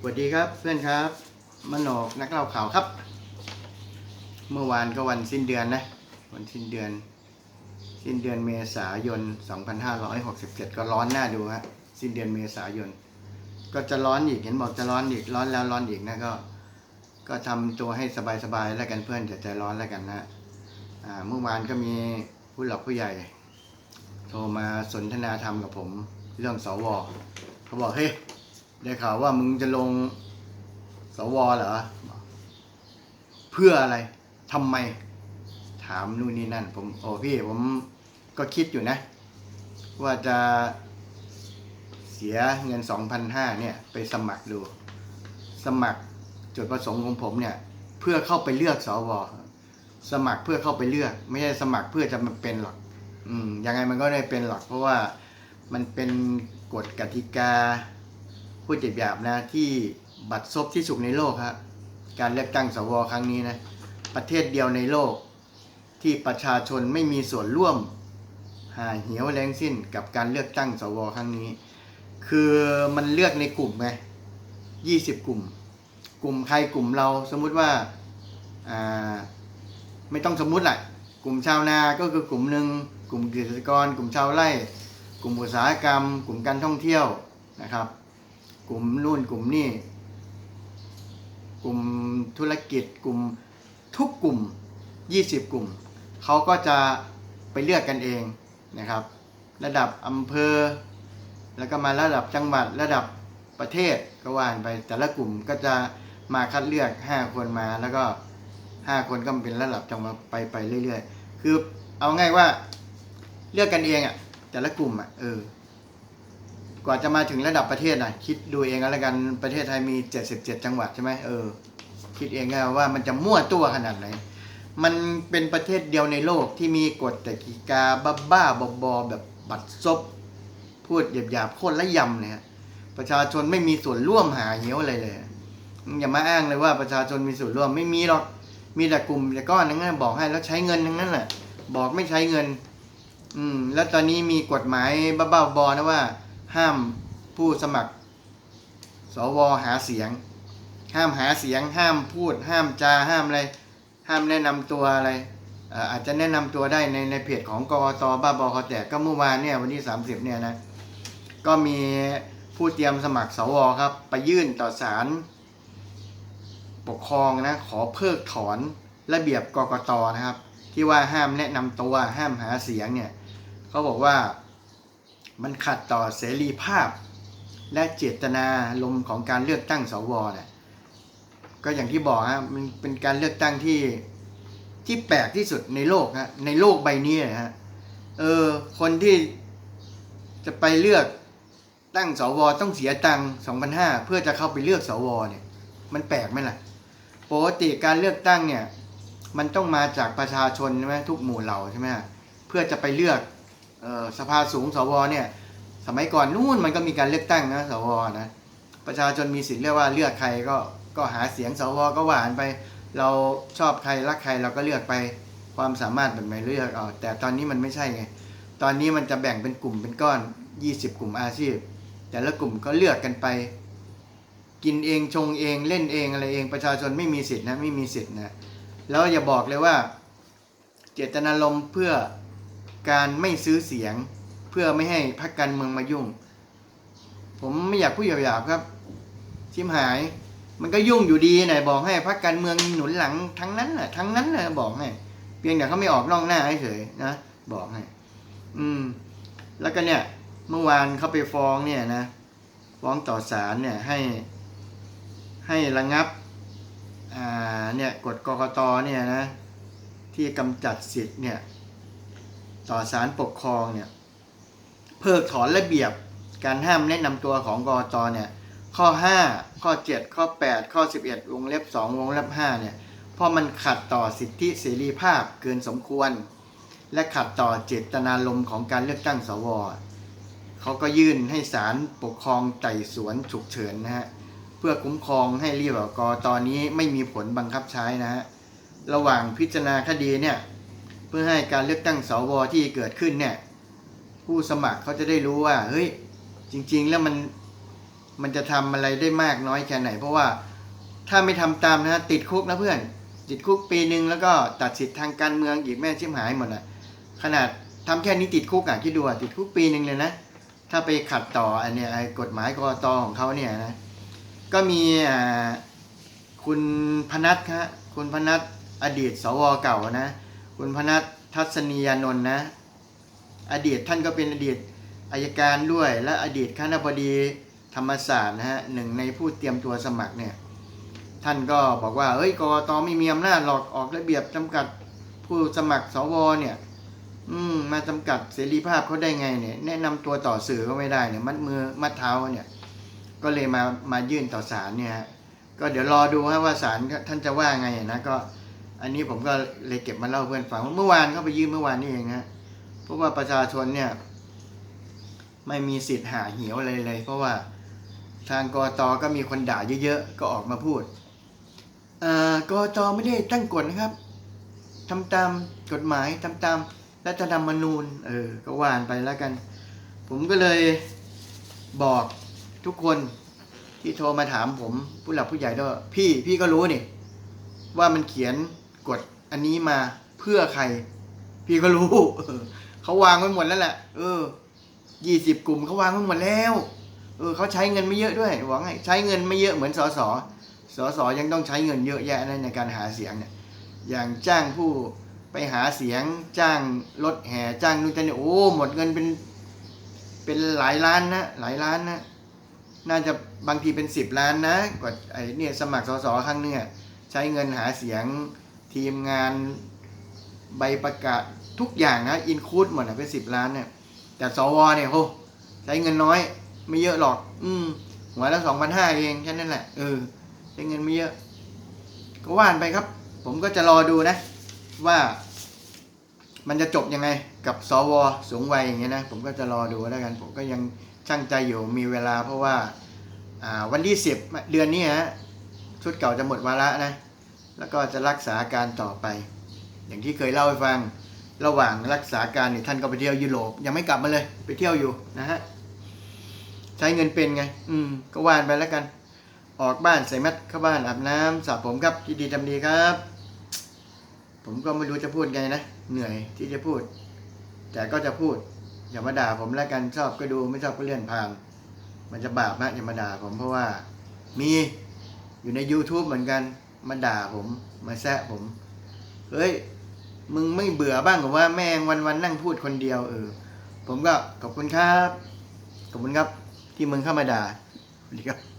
สวัสดีครับเพื่อนครับมโนกนักเล่าข่าวครับ เมื่อวานก็วันสิ้นเดือนนะวันสิ้นเดือน สิ้นเดือนเมษายน 2567 ก็ร้อนหน้าดูฮะสิ้นเดือนเมษายน ก็จะร้อนอีกเห็นบอกจะร้อนอีกร้อนแล้วร้อนอีกนะก็ก็ทำตัวให้สบายๆแล้วกันเพื่อนอย่าใจร้อนแล้วกันนะอ่าเมื่อวานก็มีผู้หลักผู้ใหญ่ โทรมาสนทนาธรรมกับผม เรื่องสวเขาบอกเฮ้ย ได้ข่าวว่ามึงจะลงสวเหรอ เพื่ออะไรทำไม ถามนู่นนี่นั่น ผมโอ้พี่ผมก็คิดอยู่นะ ว่าจะเสียเงินสองพันห้าเนี่ย ไปสมัครดู สมัครจุดประสงค์ของผมเนี่ย เพื่อเข้าไปเลือกสวสมัครเพื่อเข้าไปเลือก ไม่ใช่สมัครเพื่อจะมาเป็นหรอก อืมยังไงมันก็ได้เป็นหรอก เพราะว่ามันเป็นกฎกติกา พูดหยาบๆนะที่บัตรซบที่สุดในโลกครับการเลือกตั้งสวครั้งนี้นะประเทศเดียวในโลก ที่ประชาชนไม่มีส่วนร่วมหาเหี่ยวแรงสิ้นกับการเลือกตั้งสวครั้งนี้ คือมันเลือกในกลุ่มไงยี่สิบกลุ่ม กลุ่มใครกลุ่มเราสมมุติว่าอ่าไม่ต้องสมมุติแหละกลุ่มชาวนาก็คือกลุ่มหนึ่งกลุ่มเกษตรกร กลุ่มชาวไร่ กลุ่มอุตสาหกรรม กลุ่มการท่องเที่ยวนะครับ กลุ่มนู่นกลุ่มนี่กลุ่มธุรกิจกลุ่มทุกกลุ่ม 20 กลุ่ม เขาก็จะไปเลือกกันเองนะครับ ระดับอำเภอ แล้วก็มาระดับจังหวัดระดับประเทศก็ว่านไปแต่ละกลุ่มก็จะมาคัดเลือก 5 คนมาแล้วก็ 5 คนก็เป็นระดับจังหวัดไปไปเรื่อย ๆ คือเอาง่ายว่าเลือกกันเองอะ่ะแต่ละกลุ่มอะ่ะเออ ว่าจะมาถึงระดับประเทศนะคิดดูเองแล้วกันประเทศไทยมี 77 จังหวัดใช่ไหมเออ คิดเองว่ามันจะมั่วตัวขนาดไหน มันเป็นประเทศเดียวในโลกที่มีกฎกติกาบ้าบ้าๆบอแบบบัดซบ พูดหยาบๆโคตรละยำเนี่ยฮะประชาชนไม่มีส่วนร่วมหาเหี้ยวอะไรเลยอย่ามาอ้างเลยว่าประชาชนมีส่วนร่วมไม่มีหรอกมีแต่กลุ่มแต่ก้อนนั้นบอกให้แล้วใช้เงินทั้งนั้นแหละบอกไม่ใช้เงิน อืม แล้วตอนนี้มีกฎหมายบ้าๆบอนะว่า ห้ามผู้สมัคร สวหาเสียง ห้ามหาเสียง ห้ามพูด ห้ามจา ห้ามอะไร ห้ามแนะนำตัวอะไร อาจจะแนะนำตัวได้ในในเพจของกกตบ้าบอคอแตกก็เมื่อวานเนี่ยวันที่ 30เนี่ยนะ ก็มีผู้เตรียมสมัครสวครับ ไปยื่นต่อศาลปกครองนะ ขอเพิกถอนระเบียบกกตนะครับ ที่ว่าห้ามแนะนำตัวห้ามหาเสียงเนี่ยเขาบอกว่า มันขัดต่อเสรีภาพ และเจตนาลมของการเลือกตั้งสวนะก็อย่างที่บอกฮะมันเป็นการเลือกตั้งที่ที่แปลกที่สุดในโลกฮะในโลกใบนี้นะฮะเออคนที่จะไปเลือกตั้งสวต้องเสียตังค์สองพันห้าเพื่อจะเข้าไปเลือกสวเนี่ย มันแปลกไหมล่ะปกติการเลือกตั้งเนี่ย มันต้องมาจากประชาชนใช่ไหมทุกหมู่เหล่าใช่ไหมเพื่อจะไปเลือก สภาสูงสวเนี่ยสมัยก่อนนู่นมันก็มีการเลือกตั้งนะสวนะประชาชนมีสิทธิ์เลือกว่าเลือกใครก็ก็หาเสียงสวก็หวานไป เราชอบใครรักใครเราก็เลือกไปความสามารถแบบไหนเลือกเอาแต่ตอนนี้มันไม่ใช่ไงตอนนี้มันจะแบ่งเป็นกลุ่มเป็นก้อน 20 กลุ่มอาชีพ แต่ละกลุ่มก็เลือกกันไป กินเองชงเองเล่นเองอะไรเองประชาชนไม่มีสิทธินะไม่มีสิทธินะแล้วอย่าบอกเลยว่า เจตนารมณ์เพื่อ การไม่ซื้อเสียง เพื่อไม่ให้พรรคการเมืองมายุ่ง ผมไม่อยากพูดหยาบๆครับ ชิมหาย มันก็ยุ่งอยู่ดีไหนบอกให้พรรคการเมืองหนุนหลังทั้งนั้นน่ะทั้งนั้นน่ะบอกให้เพียงแต่เขาไม่ออกนอกหน้าเฉยนะบอกให้ อืม แล้วก็เนี่ย เมื่อวานเขาไปฟ้องเนี่ยนะฟ้องต่อศาลเนี่ยให้ ให้ระงับ อ่าเนี่ยกฎกกตเนี่ยนะ ที่กำจัดสิทธิ์เนี่ย ต่อศาลปกครองเนี่ยเพิกถอนระเบียบการห้ามแนะนำตัวของกกตเนี่ยข้อ 5 ข้อ 7 ข้อ 8 ข้อ 11 วงเล็บ 2 วงเล็บ 5 เนี่ย เพราะมันขัดต่อสิทธิเสรีภาพเกินสมควร และขัดต่อเจตนารมณ์ของการเลือกตั้งสว เขาก็ยื่นให้ศาลปกครองไต่สวนฉุกเฉินนะฮะ เพื่อคุ้มครองให้รีบกตอนนี้ไม่มีผลบังคับใช้นะฮะ ระหว่างพิจารณาคดีเนี่ย เพื่อให้การเลือกตั้งสวที่เกิดขึ้นเนี่ยผู้สมัครเขาจะได้รู้ว่าเฮ้ยจริง ๆ แล้วมันมันจะทำอะไรได้มากน้อยแค่ไหน เพราะว่าถ้าไม่ทำตามนะติดคุกนะเพื่อน ติดคุกปีหนึ่งแล้วก็ตัดสิทธิ์ทางการเมืองอีกแม่ชิมหายหมดอะขนาดทำแค่นี้ติดคุกอะคิดดูอะติดคุกปีหนึ่งเลยนะถ้าไปขัดต่ออันเนี้ยไอกฎหมายกรตของเขาเนี่ยนะก็มีคุณพนัทครับคุณพนัทอดีตสวเก่านะ คุณพนัททัศนียานนท์นะ อดีตท่านก็เป็นอดีตอายการด้วย และอดีตคณะบดีธรรมศาสตร์นะฮะหนึ่งในผู้เตรียมตัวสมัครเนี่ยท่านก็บอกว่าเอ้ยกรตไม่มีอำนาจหรอกออกระเบียบจำกัดผู้สมัครสวเนี่ย อืมมาจำกัดเสรีภาพเขาได้ไงเนี่ย แนะนำตัวต่อสื่อก็ไม่ได้เนี่ย มัดมือมัดเท้าเนี่ย ก็เลยมามายื่นต่อศาลเนี่ยก็เดี๋ยวรอดูฮะว่าศาลท่านจะว่าไงนะก็ อันนี้ผมก็เลยเก็บมาเล่าเพื่อนฟังว่าเมื่อวานเขาไปยื่นเมื่อวานนี่เองฮะเพราะว่าประชาชนเนี่ย ไม่มีสิทธิ์หาเหี่ยวอะไรเลย เพราะว่าทางกอตอก็มีคนด่าเยอะๆก็ออกมาพูดเอ่อกตไม่ได้ตั้งกฎนะครับทำตามกฎหมายทำตามรัฐธรรมนูญ เออ ก็ว่านไปแล้วกัน ผมก็เลยบอกทุกคนที่โทรมาถามผม ผู้หลักผู้ใหญ่ด้วยพี่พี่ก็รู้นี่ว่ามันเขียน กฎอันนี้มาเพื่อใคร พี่ก็รู้เขาวางไว้หมดแล้วแหละเออยี่สิบกลุ่มเขาวางไว้หมดแล้ว เออเขาใช้เงินไม่เยอะด้วยหวังให้ใช้เงินไม่เยอะเหมือนสสสสยังต้องใช้เงินเยอะแยะนะในการหาเสียงเนี่ย อย่างจ้างผู้ไปหาเสียงจ้างรถแห่จ้างนู่นจ้างนี่โอ้หมดเงินเป็น เป็นหลายล้านนะหลายล้านนะน่าจะบางทีเป็นสิบล้านนะกว่าไอ้เนี่ยสมัครสสครั้งเนี่ยใช้เงินหาเสียง ทีมงานใบประกาศทุกอย่างนะอินคูดหมดนะเป็นสิบล้านเนี่ยแต่สวเนี่ยโหใช้เงินน้อย ไม่เยอะหรอก อืมหัวละสองพันห้าเองแค่นั้นแหละเออใช้เงินไม่เยอะ ก็ว่านไปครับ ผมก็จะรอดูนะ ว่า มันจะจบยังไง กับสวสูงวัยอย่างเงี้ยนะผมก็จะรอดูแล้วกัน ผมก็ยังช่างใจอยู่มีเวลาเพราะว่า อ่าวันที่สิบเดือนนี้ฮะชุดเก่าจะหมดวาระนะ แล้วก็จะรักษาการต่อไป อย่างที่เคยเล่าให้ฟังระหว่างรักษาการเนี่ยท่านก็ไปเที่ยวยุโรปยังไม่กลับมาเลย ไปเที่ยวอยู่นะฮะใช้เงินเป็นไง อืม ก็ว่านไปแล้วกัน ออกบ้านใส่แมสเข้าบ้านอาบน้ำสระผมครับที่ดีทำดีครับ ผมก็ไม่รู้จะพูดไงนะเหนื่อยที่จะพูด แต่ก็จะพูด อย่ามาด่าผมแล้วกันชอบก็ดูไม่ชอบก็เลื่อนผ่านมันจะบาปมากอย่ามาด่าผมเพราะว่า มีอยู่ใน YouTube เหมือนกัน มาด่าผมมาแซะผม เฮ้ย มึงไม่เบื่อบ้างหรือว่าแม่งวันวันนั่งพูดคนเดียวเออ ผมก็ขอบคุณครับ ขอบคุณครับ ที่มึงเข้ามาด่าสวัสดีครับ